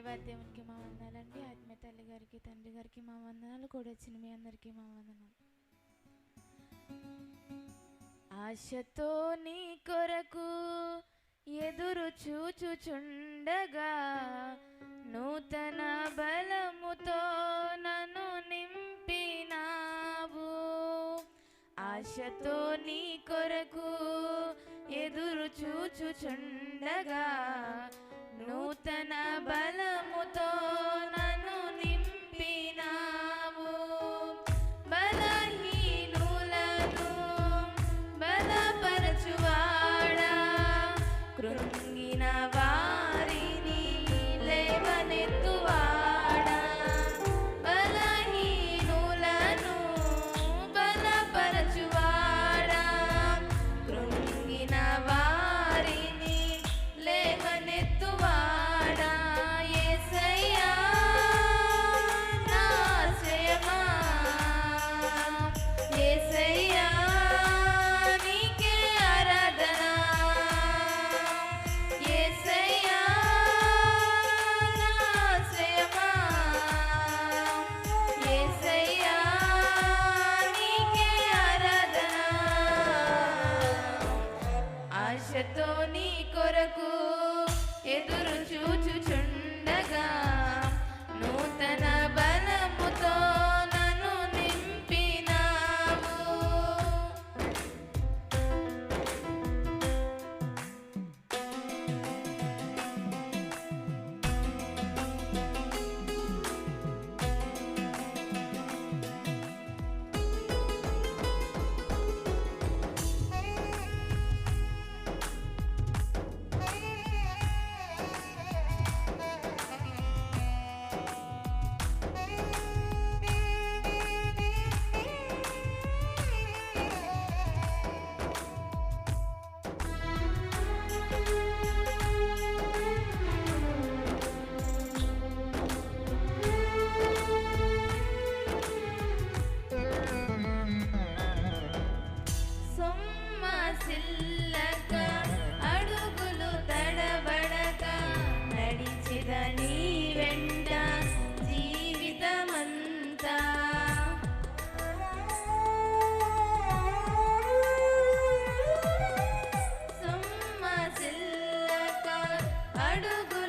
దేవాది దేవునికి మా వందనాలండి ఆత్మీయ తల్లి గారికి తండ్రి గారికి మా వందనాలు. కూడా వచ్చిన మీ అందరికీ మా వందనాలు. ఆశతో నీ కొరకు ఎదురు చూచుచుండగా నూతన బలముతో నన్ను నింపినావు. ఆశతో నీ కొరకు ఎదురు చూచుచుండగా నూతన బలముతో ಅಡುಗು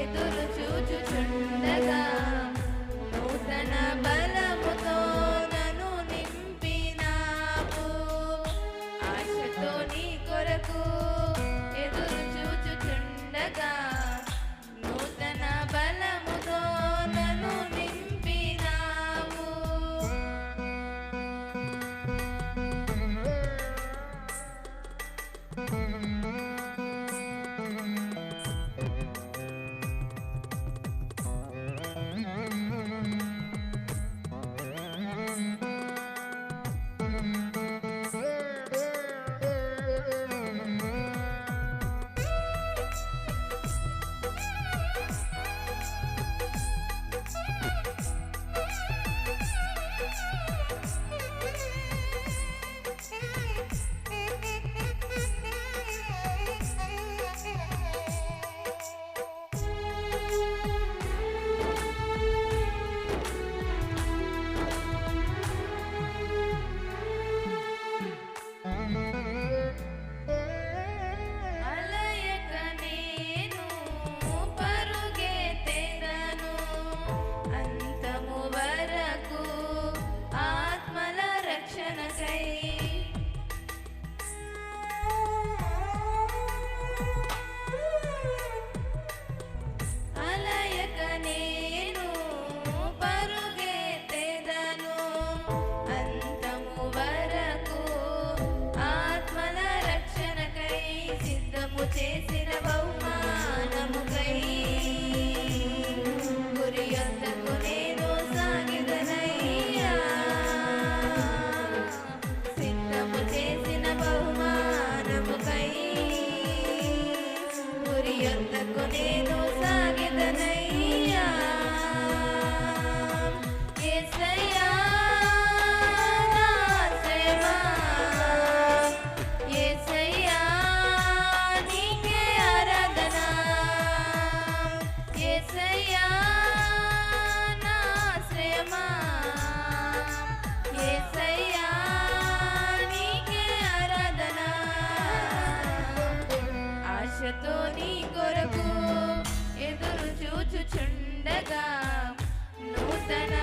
ఎదురు చూచుచుండగా నూతన బలముతో నన్ను నింపినావు. ఆశతో నీ కొరకు నీ కొరకు ఎదురు చూచుచుండగా నూతన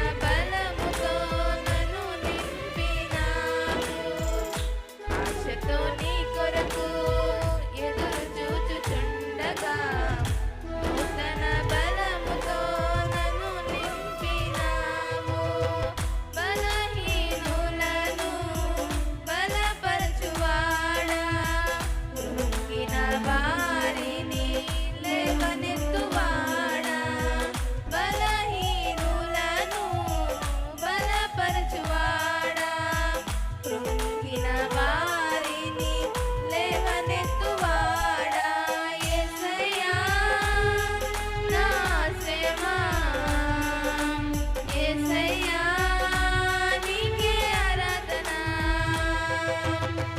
thank you